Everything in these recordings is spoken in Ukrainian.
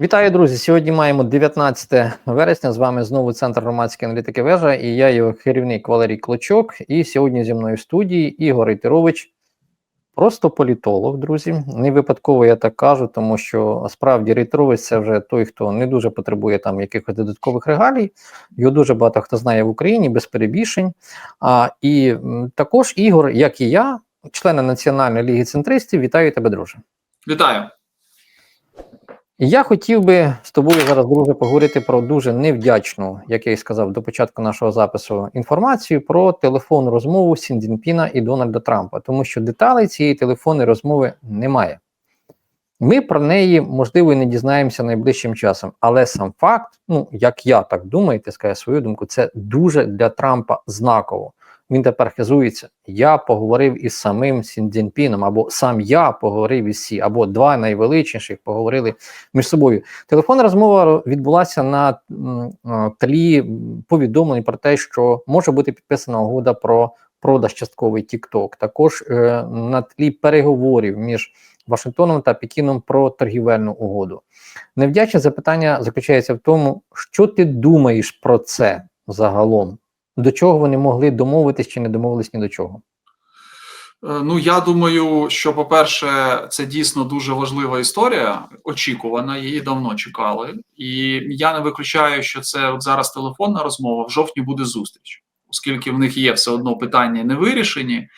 Вітаю, друзі! Сьогодні маємо 19 вересня. З вами знову Центр громадської аналітики вежа і я його керівник Валерій Клочок. І сьогодні зі мною в студії Ігор Ітерович, просто політолог, друзі. Не випадково я так кажу, тому що справді Рейтерович це вже той, хто не дуже потребує там якихось додаткових регалій. Його дуже багато хто знає в Україні без перебільшень. А, І також Ігор, як і я, члени Національної ліги центристів, вітаю тебе, друже. Вітаю. Я хотів би з тобою зараз, друже, поговорити про дуже невдячну, як я і сказав до початку нашого запису, інформацію про телефонну розмову Сіндзінпіна і Дональда Трампа, тому що деталей цієї телефонної розмови немає. Ми про неї, можливо, і не дізнаємося найближчим часом, але сам факт, ну як я так думаю, ти скажеш свою думку, це дуже для Трампа знаково. Він тепер хизується. Я поговорив із самим Сіндзінпіном, або сам я поговорив із Сі, або два найвеличніших поговорили між собою. Телефонна розмова відбулася на тлі повідомлень про те, що може бути підписана угода про продаж частковий TikTok. Також е, на тлі переговорів між Вашингтоном та Пекіном про торгівельну угоду. Невдячне запитання заключається в тому, що ти думаєш про це загалом. До чого вони могли домовитись чи не домовились ні до чого? Е, Ну, я думаю, що, по-перше, це дійсно дуже важлива історія, очікувана, її давно чекали. І я не виключаю, що це от зараз телефонна розмова, в жовтні буде зустріч, оскільки в них є все одно питання не вирішені.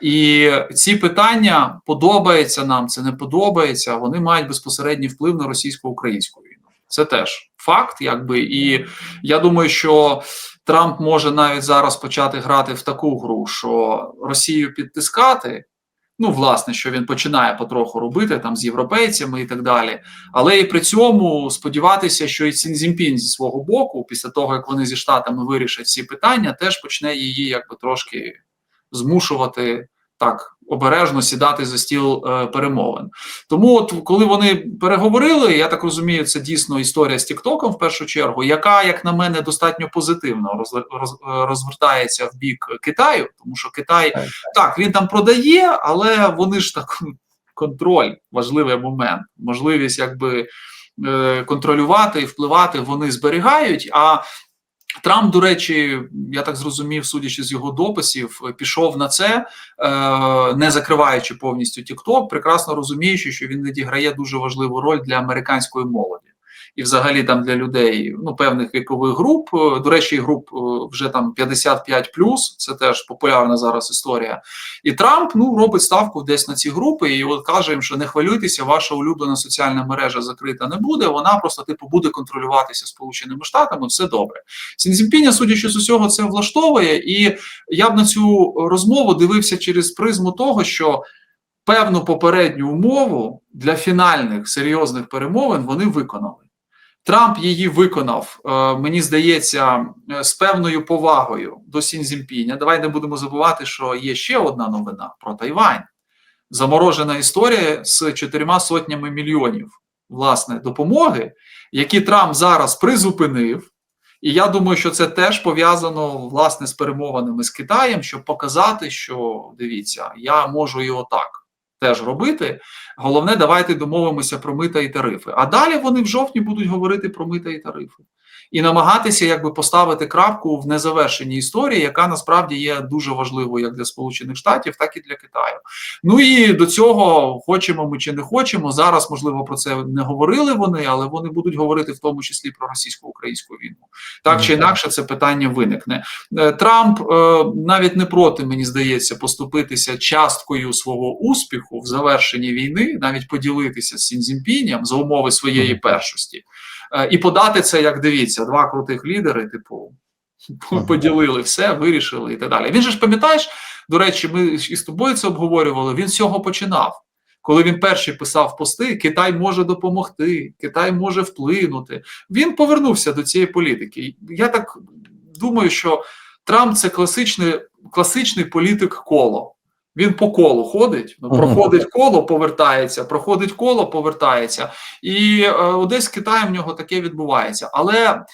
І ці питання подобається нам, це не подобається. Вони мають безпосередній вплив на російсько-українську війну. Це теж факт, якби. І я думаю, що Трамп може навіть зараз почати грати в таку гру, що Росію підтискати. Ну, власне, що він починає потроху робити там з європейцями і так далі. Але і при цьому сподіватися, що і Цінзімпін зі свого боку, після того як вони зі штатами вирішать всі питання, теж почне її якби трошки змушувати так обережно сідати за стіл е, перемовин. Тому, от коли вони переговорили, я так розумію, це дійсно історія з Тіктоком в першу чергу, яка, як на мене, достатньо позитивно роз, роз, розвертається в бік Китаю, тому що Китай Так, так він там продає, але вони ж так контроль, важливий момент, можливість якби е, контролювати і впливати вони зберігають. А Трамп, до речі, я так зрозумів, судячи з його дописів, пішов на це, е, не закриваючи повністю TikTok, прекрасно розуміючи, що він відіграє дуже важливу роль для американської молоді. І, взагалі, там для людей ну певних вікових груп. Е, До речі, груп е, вже там 55 це теж популярна зараз історія. І Трамп ну робить ставку десь на ці групи, і от каже їм, що не хвилюйтеся, ваша улюблена соціальна мережа закрита не буде. Вона просто типу буде контролюватися Сполученими Штатами. Все добре. Сінзімпіня, судячи з усього, це влаштовує, і я б на цю розмову дивився через призму того, що певну попередню умову для фінальних серйозних перемовин вони виконали. Трамп її виконав, е, мені здається, е, з певною повагою до Сінзімпіня. Давай не будемо забувати, що є ще одна новина про Тайвань. Заморожена історія з чотирма сотнями мільйонів власне допомоги, які Трамп зараз призупинив. І я думаю, що це теж пов'язано власне з перемовинами з Китаєм, щоб показати, що дивіться, я можу і отак теж робити. Головне, давайте домовимося про мита і тарифи. А далі вони в жовтні будуть говорити про мита і тарифи і намагатися якби поставити крапку в незавершеній історії, яка насправді є дуже важливою як для Сполучених Штатів, так і для Китаю. Ну і до цього хочемо ми чи не хочемо. Зараз можливо про це не говорили вони, але вони будуть говорити в тому числі про російсько-українську війну. Так чи інакше, це питання виникне. Е, Трамп е, навіть не проти, мені здається, поступитися часткою свого успіху в завершенні війни, навіть поділитися з Сінзімпіням за умови своєї першості, і подати це як дивіться, два крутих лідери, типу. Поділили все, вирішили і так далі. Він же ж пам'ятаєш, до речі, ми із тобою це обговорювали. Він з цього починав. Коли він перший писав пости, Китай може допомогти, Китай може вплинути. Він повернувся до цієї політики. Я так думаю, що Трамп це класичний, класичний політик коло. Він по колу ходить, ну, проходить коло, повертається, проходить коло, повертається. І е, десь з Китаєм в нього таке відбувається. Але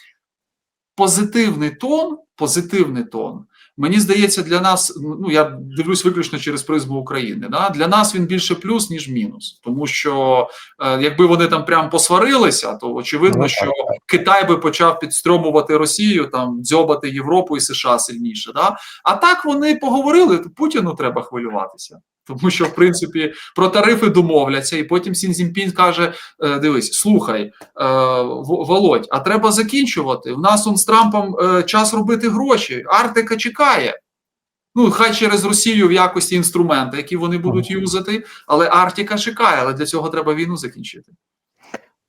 позитивний тон, позитивний тон Мені здається, для нас ну я дивлюсь виключно через призму України. Да? Для нас він більше плюс, ніж мінус. Тому що е, якби вони там прям посварилися, то очевидно, Ну, що Китай би почав підстрьомувати Росію, там дзьобати Європу і США сильніше. Да? А так вони поговорили. Путіну треба хвилюватися. Тому що, в принципі, про тарифи домовляться, і потім Сін Цзіньпін каже: е, дивись, слухай, е, Володь, а треба закінчувати. У нас он з Трампом е, час робити гроші. Арктика чекає. Ну, хай через Росію в якості інструмента, які вони будуть юзати, але Арктика чекає, але для цього треба війну закінчити.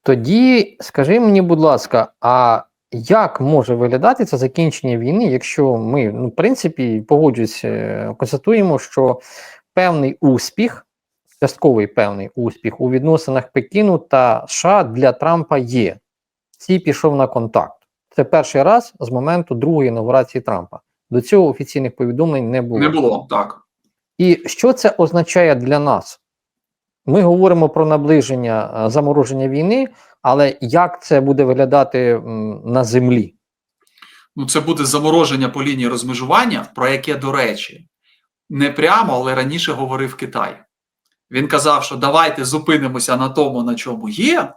Тоді скажи мені, будь ласка, а як може виглядати це закінчення війни, якщо ми, ну, в принципі, погоджуюсь, констатуємо, що певний успіх, частковий певний успіх у відносинах Пекіну та США для Трампа є. Сі пішов на контакт. Це перший раз з моменту другої інаугурації Трампа. До цього офіційних повідомлень не було. Не було так. І що це означає для нас? Ми говоримо про наближення е, замороження війни, але як це буде виглядати на землі? Ну, це буде замороження по лінії розмежування, про яке, до речі, не прямо, але раніше говорив Китай. Він казав, що давайте зупинимося на тому, на чому є,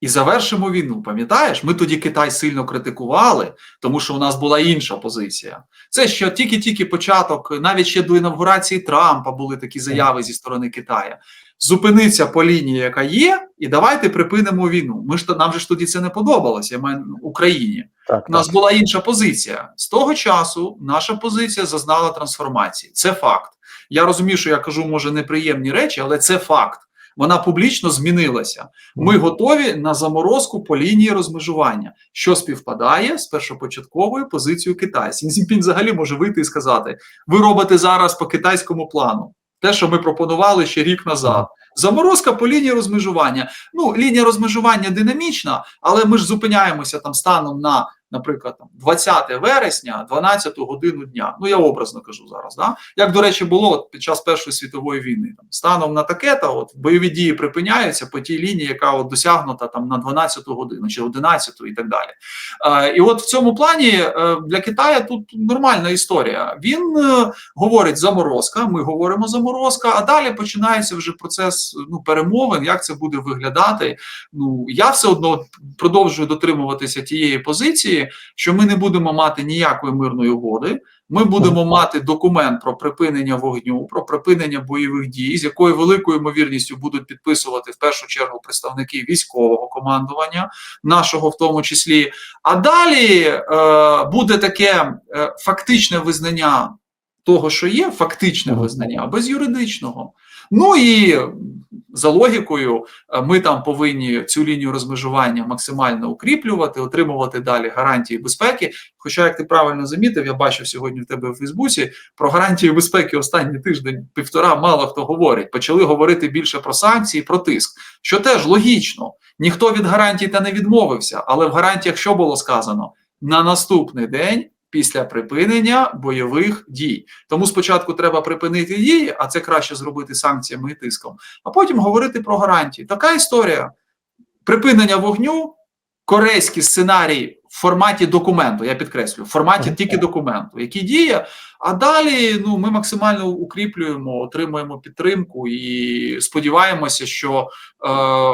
і завершимо війну. Пам'ятаєш, ми тоді Китай сильно критикували, тому що у нас була інша позиція. Це що тільки-тільки початок, навіть ще до інавгурації Трампа були такі заяви зі сторони Китаю. Зупиниться по лінії, яка є, і давайте припинимо війну. Ми ж нам же ж тоді це не подобалося. Я маю Україні. Так, У нас була інша позиція. З того часу наша позиція зазнала трансформації. Це факт. Я розумію, що я кажу, може, неприємні речі, але це факт. Вона публічно змінилася. Ми готові на заморозку по лінії розмежування, що співпадає з першопочатковою позицією Китаю. Сін взагалі може вийти і сказати: ви робите зараз по китайському плану. Те, що ми пропонували ще рік назад. Заморозка по лінії розмежування. Ну, лінія розмежування динамічна, але ми ж зупиняємося там станом на, наприклад, там 20 вересня, 12 годину дня. Ну я образно кажу зараз. Да? Як до речі, було під час Першої світової війни. Там станом на таке, та от бойові дії припиняються по тій лінії, яка от досягнута там на 12 годину чи 11 і так далі. Е, і от в цьому плані е, для Китаю тут нормальна історія. Він е, говорить заморозка, ми говоримо заморозка, а далі починається вже процес ну, перемовин, як це буде виглядати. Ну я все одно продовжую дотримуватися тієї позиції, що ми не будемо мати ніякої мирної угоди. Ми будемо мати документ про припинення вогню, про припинення бойових дій, з якою великою ймовірністю будуть підписувати в першу чергу представники військового командування, нашого в тому числі. А далі е, буде таке е, фактичне визнання того, що є, фактичне визнання без юридичного. Ну і за логікою, е, ми там повинні цю лінію розмежування максимально укріплювати, отримувати далі гарантії безпеки. Хоча, як ти правильно замітив, я бачив сьогодні в тебе в Фейсбуці про гарантії безпеки останній тиждень півтора мало хто говорить. Почали говорити більше про санкції, про тиск, що теж логічно. Ніхто від гарантій та не відмовився, але в гарантіях що було сказано? На наступний день після припинення бойових дій. Тому спочатку треба припинити дії, а це краще зробити санкціями і тиском, а потім говорити про гарантії. Така історія. Припинення вогню, корейський сценарій в форматі документу, я підкреслю, в форматі тільки документу, який діє. А далі ну, ми максимально укріплюємо, отримуємо підтримку і сподіваємося, що е,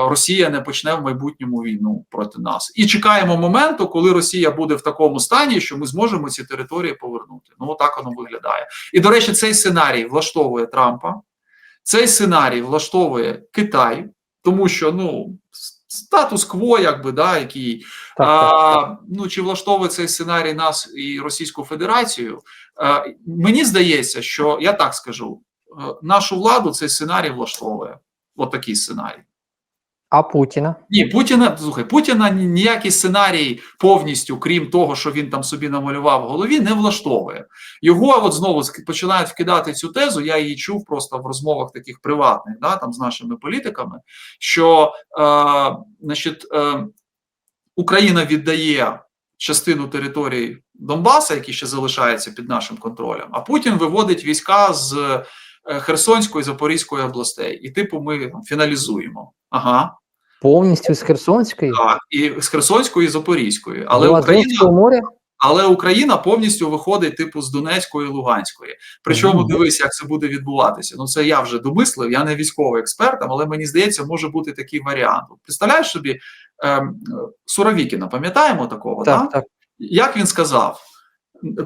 Росія не почне в майбутньому війну проти нас. І чекаємо моменту, коли Росія буде в такому стані, що ми зможемо ці території повернути. Ну, так воно виглядає. І до речі, цей сценарій влаштовує Трампа, цей сценарій влаштовує Китай, тому що ну. Статус-кво, якби да, який Так, а, так, ну чи влаштовує цей сценарій нас і Російську Федерацію? А, мені здається, що я так скажу: е, нашу владу цей сценарій влаштовує. От сценарій. А Путіна? Ні, Путіна слухай, Путіна ніякий сценарій повністю, крім того, що він там собі намалював в голові, не влаштовує. Його от знову починають вкидати цю тезу. Я її чув просто в розмовах таких приватних, да, там з нашими політиками. Що е, значить, е, Україна віддає частину території Донбаса, які ще залишаються під нашим контролем, а Путін виводить війська з е, Херсонської Запорізької областей. І, типу, ми там, фіналізуємо. Ага. Повністю з Херсонської? Так, і з Херсонської і Запорізької. Але Україна, моря? Але Україна повністю виходить типу з Донецької і Луганської. Причому Мгм. дивись, як це буде відбуватися. Ну це я вже домислив. Я не військовий експерт, але мені здається, може бути такий варіант. Представляєш собі ем, Суровікіна, пам'ятаємо такого? Так, так? так. Як він сказав,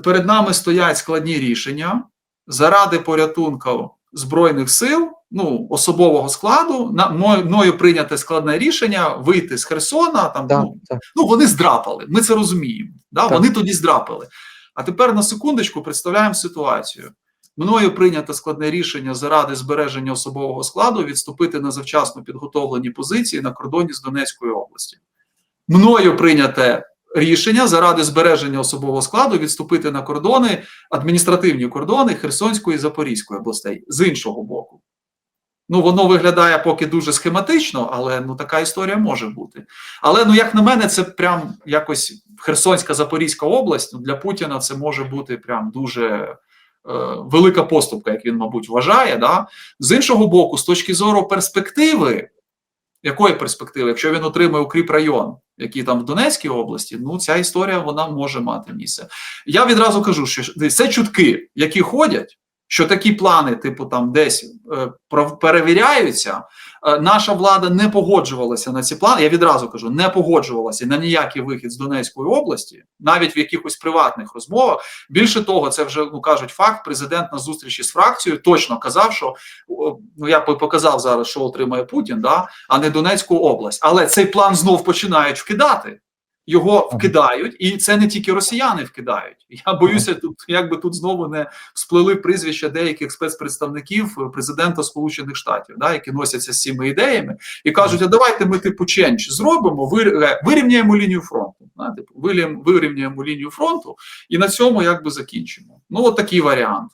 перед нами стоять складні рішення заради порятунку збройних сил, ну особового складу. На мною, прийняте складне рішення вийти з Херсона. Там Так, ну, так. ну вони здрапали. Ми це розуміємо. Да? Так. Вони тоді здрапали. А тепер на секундочку представляємо ситуацію. Мною прийнято складне рішення заради збереження особового складу відступити на завчасно підготовлені позиції на кордоні з Донецькою області. Мною прийняте рішення заради збереження особового складу відступити на кордони, адміністративні кордони Херсонської і Запорізької областей з іншого боку. Ну, воно виглядає поки дуже схематично, але ну така історія може бути. Але ну, як на мене, це прям якось Херсонська Запорізька область. Ну, для Путіна це може бути прям дуже е, велика поступка, як він, мабуть, вважає. Да? З іншого боку, з точки зору перспективи, якої перспективи, якщо він отримає укріп район, який там в Донецькій області, ну ця історія вона може мати місце. Я відразу кажу, що це чутки, які ходять. Що такі плани, типу, там десь е, перевіряються, Е, наша влада не погоджувалася на ці плани. Я відразу кажу, не погоджувалася на ніякий вихід з Донецької області, навіть в якихось приватних розмовах. Більше того, це вже ну кажуть факт. Президент на зустрічі з фракцією точно казав, що ну я показав зараз, що отримає Путін, да, а не Донецьку область. Але цей план знов починають вкидати. Його вкидають, і це не тільки росіяни вкидають. Я боюся, тут якби тут знову не всплили прізвища деяких спецпредставників президента Сполучених Штатів, да, які носяться з цими ідеями і кажуть: а давайте ми типу ченч зробимо, е, вирівняємо лінію фронту. Да, типу, вирівняємо, вирівняємо лінію фронту, і на цьому якби закінчимо. Ну, от такий варіант.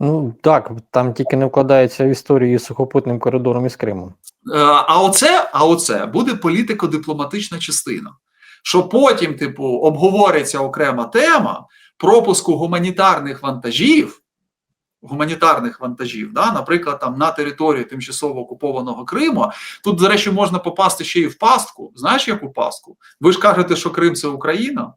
Ну так, там тільки не вкладається в історію з сухопутним коридором із Кримом. Е, А оце, а оце буде політико-дипломатична частина. Що потім, типу, обговориться окрема тема пропуску гуманітарних вантажів, гуманітарних вантажів, да, наприклад, там на територію тимчасово окупованого Криму. Тут, до речі, можна попасти ще й в пастку. Знаєш, яку пастку? Ви ж кажете, що Крим це Україна.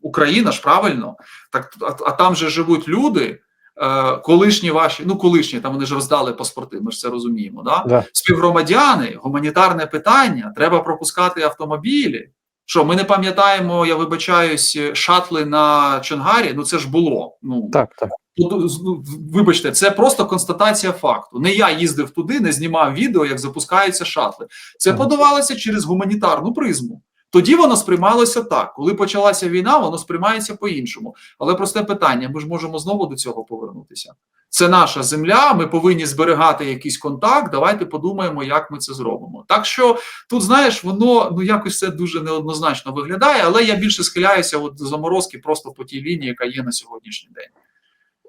Україна ж правильно, так а, а там же живуть люди. е, Колишні ваші, ну колишні, там вони ж роздали паспорти, ми ж це розуміємо. Да? Да. співгромадяни, гуманітарне питання, треба пропускати автомобілі. Що ми не пам'ятаємо, я вибачаюсь, шатли на Чонгарі? Ну це ж було. Ну Так, так. ну, вибачте, це просто констатація факту. Не я їздив туди, не знімав відео, як запускаються шатли. Це подавалося через гуманітарну призму. Тоді воно сприймалося так. Коли почалася війна, воно сприймається по-іншому. Але просте питання: ми ж можемо знову до цього повернутися. Це наша земля. Ми повинні зберігати якийсь контакт. Давайте подумаємо, як ми це зробимо. Так що тут, знаєш, воно ну якось все дуже неоднозначно виглядає, але я більше схиляюся от до заморозки просто по тій лінії, яка є на сьогоднішній день.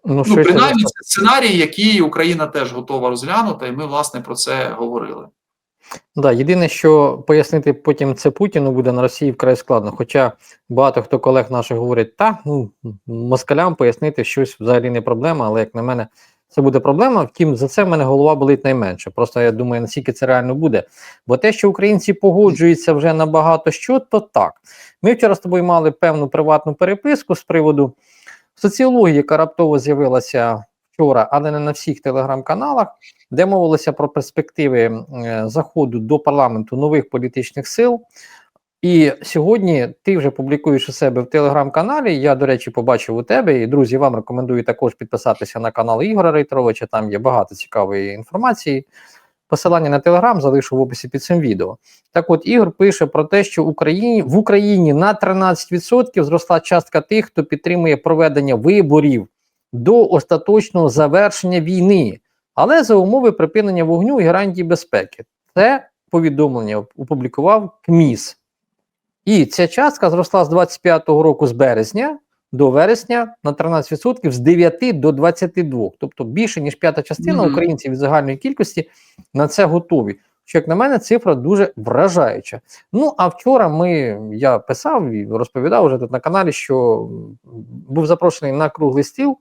Ну, Ну, принаймні, це сценарій, який Україна теж готова розглянути, і ми власне про це говорили. Да, єдине, що пояснити потім це Путіну буде на Росії вкрай складно. Хоча багато хто колег наших говорить, та ну москалям пояснити щось взагалі не проблема, але як на мене, це буде проблема. Втім, за це в мене голова болить найменше. Просто я думаю, наскільки це реально буде. Бо те, що українці погоджуються вже на багато що, то так. Ми вчора з тобою мали певну приватну переписку з приводу соціології, яка раптово з'явилася вчора, але не на всіх телеграм-каналах де мовилося про перспективи е, заходу до парламенту нових політичних сил. І сьогодні ти вже публікуєш у себе в телеграм-каналі. Я, до речі, побачив у тебе. І друзі, вам рекомендую також підписатися на канал Ігора Рейтеровича. Там є багато цікавої інформації. Посилання на телеграм залишу в описі під цим відео. Так от Ігор пише про те, що Україні, в Україні на 13% зросла частка тих, хто підтримує проведення виборів до остаточного завершення війни але за умови припинення вогню і гарантії безпеки. Це повідомлення опублікував КМІС. І ця частка зросла з 25-го року з березня до вересня на 13% з 9 до 22. Тобто більше ніж п'ята частина Мгм. українців від загальної кількості на це готові. Що, як на мене, цифра дуже вражаюча. Ну а вчора ми я писав і розповідав вже тут на каналі, що був запрошений на круглий стіл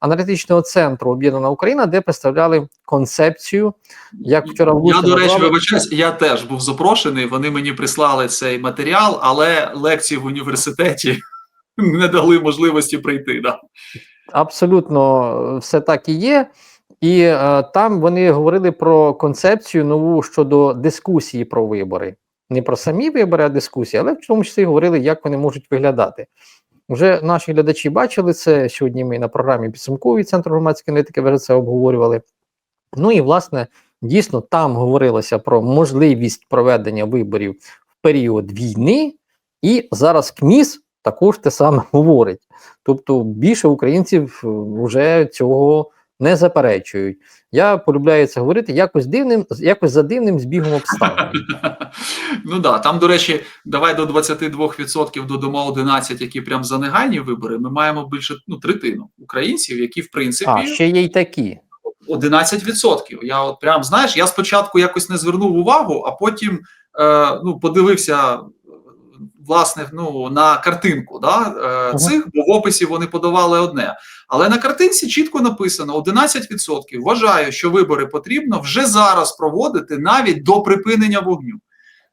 аналітичного центру Об'єднана Україна, де представляли концепцію, як вчора в Я, до речі, вибачаюсь, я теж був запрошений. Вони мені прислали цей матеріал, але лекції в університеті не дали можливості прийти. Да. Абсолютно все так і є. І е, там вони говорили про концепцію нову щодо дискусії про вибори. Не про самі вибори, а дискусії, але в тому числі говорили, як вони можуть виглядати. Вже наші глядачі бачили це. Сьогодні ми на програмі підсумковий центр громадської аналітики вже це обговорювали. Ну і власне дійсно там говорилося про можливість проведення виборів в період війни, і зараз КМІС також те саме говорить. Тобто більше українців вже цього не заперечують. Я полюбляю це говорити якось дивним, якось за дивним збігом обставин. Ну да, там, до речі, давай до 22% додамо 11, які прям за негайні вибори. Ми маємо більше ну, третину українців, які в принципі А ще є й такі. 11%. Я от прям знаєш, я спочатку якось не звернув увагу, а потім е, ну, подивився. Власне, ну на картинку да, е, цих, бо в описі вони подавали одне. Але на картинці чітко написано: 11% вважаю, що вибори потрібно вже зараз проводити навіть до припинення вогню.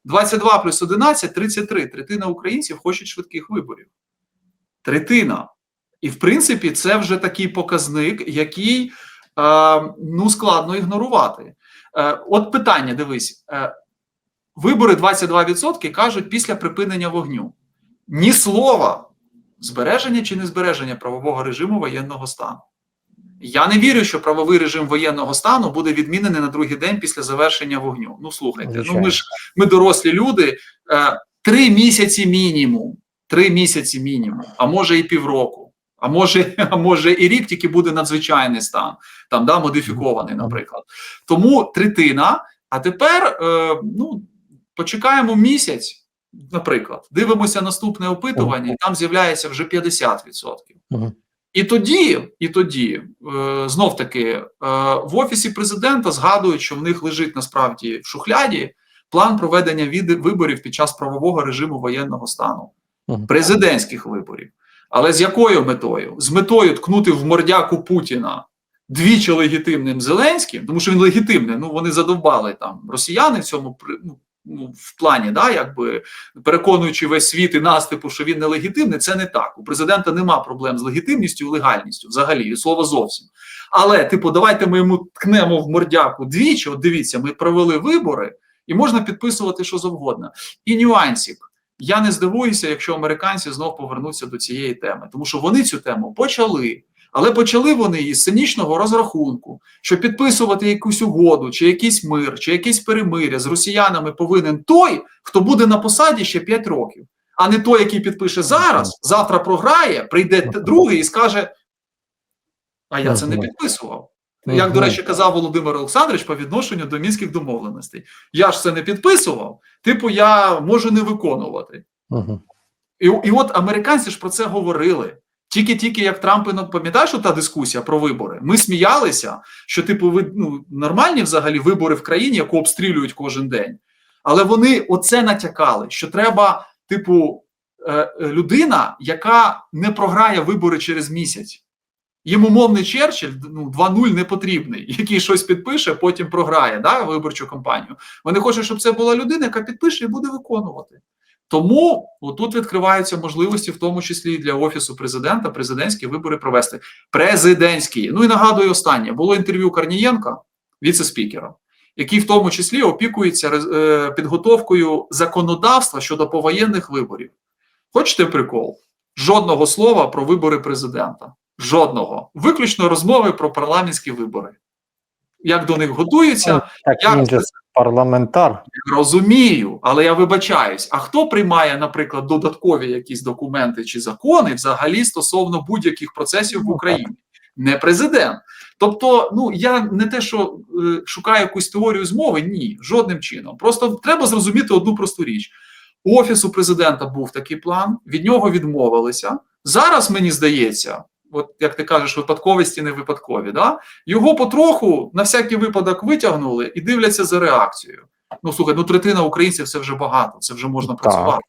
22 плюс 11 – 33. Третина українців хочуть швидких виборів. Третина. І в принципі, це вже такий показник, який е, ну складно ігнорувати. Е, от питання: дивись. Е, Вибори 22% кажуть після припинення вогню. Ні слова збереження чи не збереження правового режиму воєнного стану. Я не вірю, що правовий режим воєнного стану буде відмінений на другий день після завершення вогню. Ну слухайте, Звичайно. ну ми ж ми дорослі люди. Е, три місяці мінімум. Три місяці мінімум, а може і півроку. А може, а може і рік тільки буде надзвичайний стан, там да модифікований, наприклад. Тому третина. А тепер е, ну почекаємо місяць, наприклад, дивимося наступне опитування, і там з'являється вже 50%. Мгм. І тоді, і тоді, е, знов таки, е, в офісі президента згадують, що в них лежить насправді в шухляді план проведення від- виборів під час правового режиму воєнного стану, Мгм. президентських виборів. Але з якою метою? З метою ткнути в мордяку Путіна двічі легітимним Зеленським, тому що він легітимний. Ну вони задовбали там росіяни в цьому ну, в плані, да, якби переконуючи весь світ і нас, типу, що він нелегітимний, це не так. У президента нема проблем з легітимністю легальністю, взагалі, і слова зовсім. Але, типу, давайте ми йому ткнемо в мордяку двічі. От дивіться, ми провели вибори, і можна підписувати що завгодно. І нюансик. Я не здивуюся, якщо американці знов повернуться до цієї теми, тому що вони цю тему почали. Але почали вони її з цинічного розрахунку, що підписувати якусь угоду, чи якийсь мир, чи якесь перемиря з росіянами повинен той, хто буде на посаді ще 5 років, а не той, який підпише зараз, завтра програє, прийде другий і скаже: А я це не підписував. Як, до речі, казав Володимир Олександрович по відношенню до мінських домовленостей. Я ж це не підписував, типу, я можу не виконувати. І, і от американці ж про це говорили. Тільки-тільки як Трамп ну, пам'ятаєш та дискусія про вибори? Ми сміялися, що типу ви ну, нормальні взагалі вибори в країні, яку обстрілюють кожен день. Але вони оце натякали, що треба, типу, е, е, людина, яка не програє вибори через місяць. Їм умовний Черчилль ну, 2-0 не потрібний, який щось підпише, потім програє да, виборчу кампанію. Вони хочуть, щоб це була людина, яка підпише і буде виконувати. Тому тут відкриваються можливості, в тому числі і для офісу президента, президентські вибори провести. Президентські. Ну і нагадую останнє було інтерв'ю Корнієнка, віце-спікера, який в тому числі опікується е, підготовкою законодавства щодо повоєнних виборів. Хочете прикол? Жодного слова про вибори президента. Жодного. Виключно розмови про парламентські вибори. Як до них готуються, як парламентар. Розумію, але я вибачаюсь. А хто приймає, наприклад, додаткові якісь документи чи закони взагалі стосовно будь-яких процесів в Ну, Україні? Не президент. Тобто, ну я не те, що е, шукаю якусь теорію змови, ні, жодним чином. Просто треба зрозуміти одну просту річ: у офісу президента був такий план, від нього відмовилися. Зараз мені здається, от як ти кажеш, випадковості не випадкові. Да? Його потроху на всякий випадок витягнули і дивляться за реакцією. Ну слухай, ну третина українців це вже багато, це вже можна Так. працювати.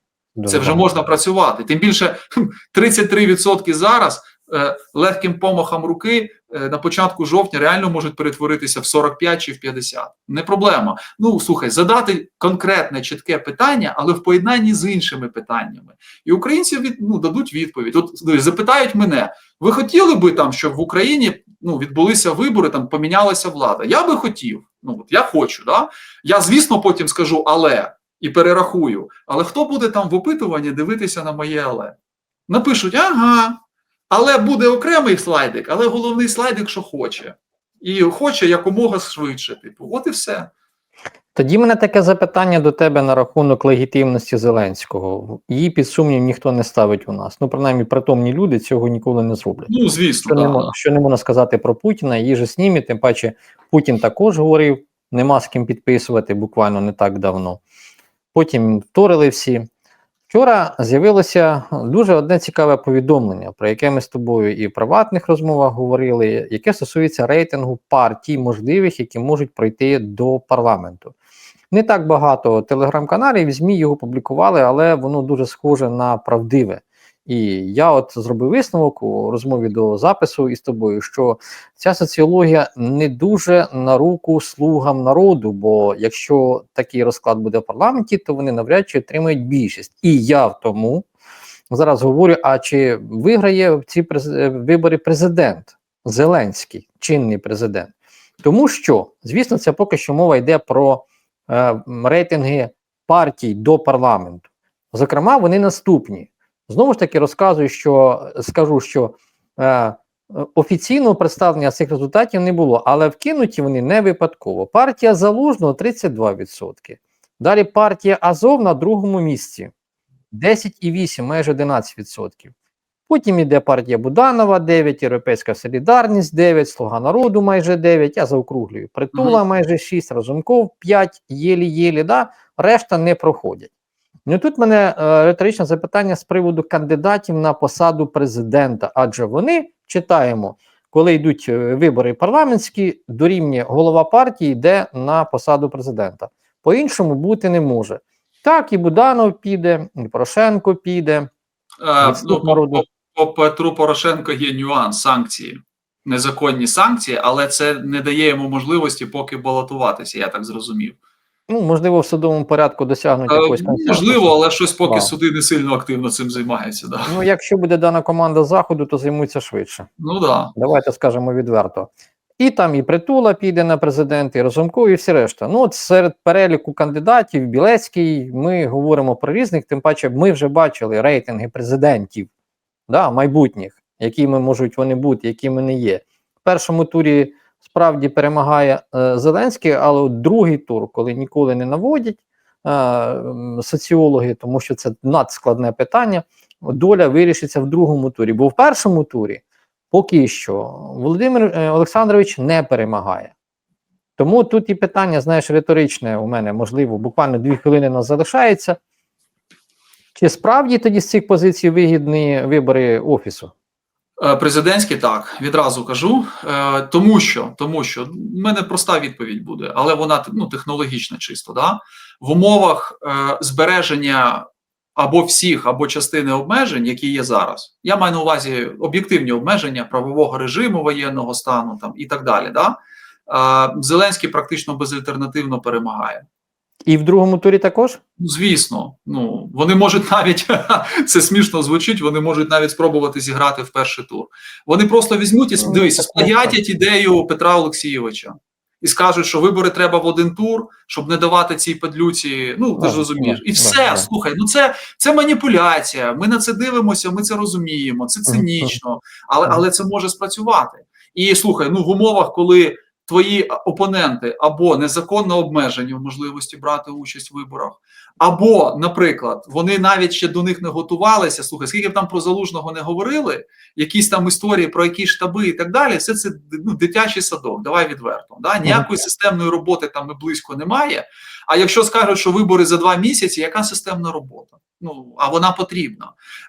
Це вже можна працювати. Тим більше хм, 33% зараз. Е, легким помахом руки е, на початку жовтня реально можуть перетворитися в 45 чи в 50. Не проблема. Ну слухай, задати конкретне чітке питання, але в поєднанні з іншими питаннями. І українці від, ну, дадуть відповідь. От запитають мене: ви хотіли би там, щоб в Україні ну, відбулися вибори, там помінялася влада? Я би хотів. Ну от я хочу, да. Я звісно потім скажу але і перерахую. Але хто буде там в опитуванні дивитися на моє але? Напишуть, ага, але буде окремий слайдик, але головний слайдик, що хоче. І хоче якомога швидше. Типу, от і все. Тоді мене таке запитання до тебе на рахунок легітимності Зеленського. Її під сумнів ніхто не ставить у нас. Ну, принаймні, притомні люди цього ніколи не зроблять. Ну, звісно, Що не, можна, що не можна сказати про Путіна, її же снімі, тим паче Путін також говорив, нема з ким підписувати буквально не так давно. Потім вторили всі. Вчора з'явилося дуже одне цікаве повідомлення, про яке ми з тобою і в приватних розмовах говорили, яке стосується рейтингу партій можливих, які можуть пройти до парламенту. Не так багато телеграм-каналів, ЗМІ його публікували, але воно дуже схоже на правдиве. І я от зробив висновок у розмові до запису із тобою, що ця соціологія не дуже на руку слугам народу, бо якщо такий розклад буде в парламенті, то вони навряд чи отримають більшість. І я в тому зараз говорю: а чи виграє в ці е, вибори президент Зеленський, чинний президент? Тому що, звісно, це поки що мова йде про е, рейтинги партій до парламенту. Зокрема, вони наступні. Знову ж таки, розказую, що скажу, що е, офіційного представлення цих результатів не було, але вкинуті вони не випадково. Партія Залужного 32%. Далі партія Азов на другому місці 10,8, майже 11%. Потім іде партія Буданова 9, Європейська Солідарність 9, Слуга народу майже 9, я заокруглюю. Притула майже 6, Разумков 5, єлі-єлі, да? решта не проходять. Ну тут мене е, риторичне запитання з приводу кандидатів на посаду президента, адже вони читаємо, коли йдуть е, вибори парламентські, дорівнює голова партії йде на посаду президента. По-іншому бути не може. Так, і Буданов піде, і Порошенко піде. Е, ну, по, по, по Петру Порошенко є нюанс санкції, незаконні санкції, але це не дає йому можливості поки балотуватися, я так зрозумів. Ну, можливо, в судовому порядку досягнуть Е, якогось консенсусу. можливо, але щось поки Да. суди не сильно активно цим займаються. Да. Ну, якщо буде дана команда заходу, то займуться швидше. Ну да. Давайте скажемо відверто. І там і Притула піде на президента, і Разумков, і всі решта. Ну, от серед переліку кандидатів, Білецький, ми говоримо про різних, тим паче, ми вже бачили рейтинги президентів да, майбутніх, якими можуть вони бути, якими не є. В першому турі справді перемагає е, Зеленський, але другий тур, коли ніколи не наводять е, соціологи, тому що це надскладне питання, доля вирішиться в другому турі. Бо в першому турі поки що Володимир е, Олександрович не перемагає. Тому тут і питання, знаєш, риторичне у мене, можливо, буквально дві хвилини нас залишається. Чи справді тоді з цих позицій вигідні вибори офісу? Е, Президентські так, відразу кажу. Е, Тому що, тому що в мене проста відповідь буде, але вона ну, технологічна чисто. Да? В умовах е, збереження або всіх, або частини обмежень, які є зараз. Я маю на увазі об'єктивні обмеження правового режиму воєнного стану там, і так далі. Да? Зеленський практично безальтернативно перемагає. І в другому турі також? Ну, звісно, ну вони можуть навіть це смішно звучить. Вони можуть навіть спробувати зіграти в перший тур. Вони просто візьмуть і Ну, дивися, сплагіатять ідею Петра Олексійовича і скажуть, що вибори треба в один тур, щоб не давати цій падлюці. Ну ти ж розумієш, і все. Слухай, ну це, це маніпуляція. Ми на це дивимося, ми це розуміємо. Це цинічно, але, але це може спрацювати. І слухай, ну в умовах, коли твої опоненти або незаконно обмежені в можливості брати участь в виборах, або, наприклад, вони навіть ще до них не готувалися. Слухай, скільки б там про залужного не говорили, якісь там історії про якісь штаби і так далі. Все це ну, дитячий садок. Давай відверто. Да? Ніякої системної роботи там і близько немає. А якщо скажуть, що вибори за два місяці, яка системна робота? Ну а вона потрібна.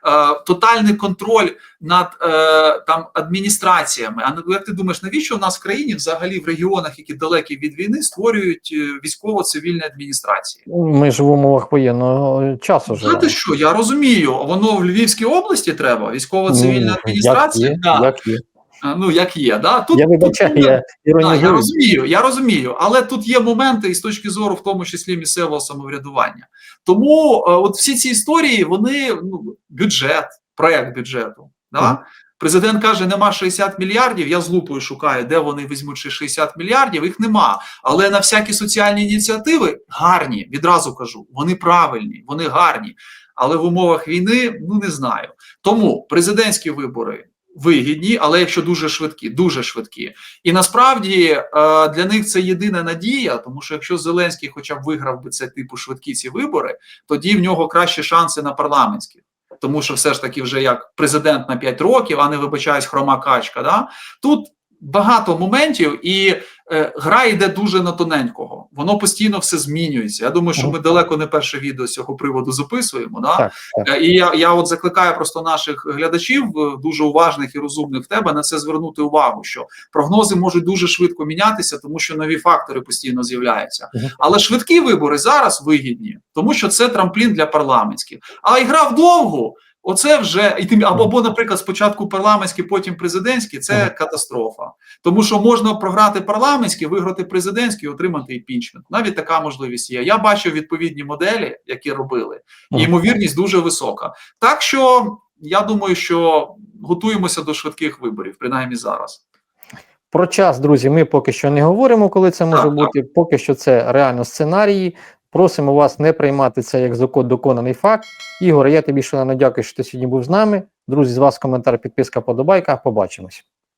Е, тотальний контроль над е, там адміністраціями. А ну, як ти думаєш, навіщо в нас в країні, взагалі в регіонах, які далекі від війни, створюють е, військово-цивільні адміністрації? Ми живемо в умовах воєнного часу. Знаєте що? Я розумію, воно в Львівській області треба військово-цивільна Ну, адміністрація. Як є, да. як є. Ну як є, да тут Я вибачаю, тут, я Так, я розумію, я розумію, але тут є моменти і з точки зору, в тому числі місцевого самоврядування. Тому е, от всі ці історії, вони ну, бюджет, проект бюджету. Да? Президент каже, нема 60 мільярдів. Я з лупою шукаю, де вони візьмуть ще 60 мільярдів. Їх нема. Але на всякі соціальні ініціативи гарні, відразу кажу, вони правильні, вони гарні. Але в умовах війни ну не знаю. Тому президентські вибори вигідні, але якщо дуже швидкі, дуже швидкі. І насправді е, для них це єдина надія, тому що якщо Зеленський, хоча б виграв би це типу швидкі ці вибори, тоді в нього кращі шанси на парламентські. Тому що все ж таки вже як президент на 5 років, а не вибачаюсь, хрома качка. Да? Тут багато моментів, і е, гра йде дуже на тоненького. Воно постійно все змінюється. Я думаю, що ми далеко не перше відео з цього приводу записуємо. Да? Так, так. Е, І я, я от закликаю просто наших глядачів, е, дуже уважних і розумних в тебе, на це звернути увагу, що прогнози можуть дуже швидко мінятися, тому що нові фактори постійно з'являються. Але швидкі вибори зараз вигідні, тому що це трамплін для парламентських. А ігра вдовгу. Оце вже і тим або, або, наприклад, спочатку парламентські, потім президентські це катастрофа. Тому що можна програти парламентські, виграти президентські, і отримати імпічмент. Навіть така можливість є. Я бачив відповідні моделі, які робили, і ймовірність дуже висока. Так що я думаю, що готуємося до швидких виборів, принаймні зараз. Про час, друзі, ми поки що не говоримо, коли це може Так, бути. Поки що це реально сценарії. Просимо вас не приймати це як доконаний факт. Ігор, я тобі ще не дякую, що ти сьогодні був з нами. Друзі, з вас коментар, підписка, подобайка. Побачимось.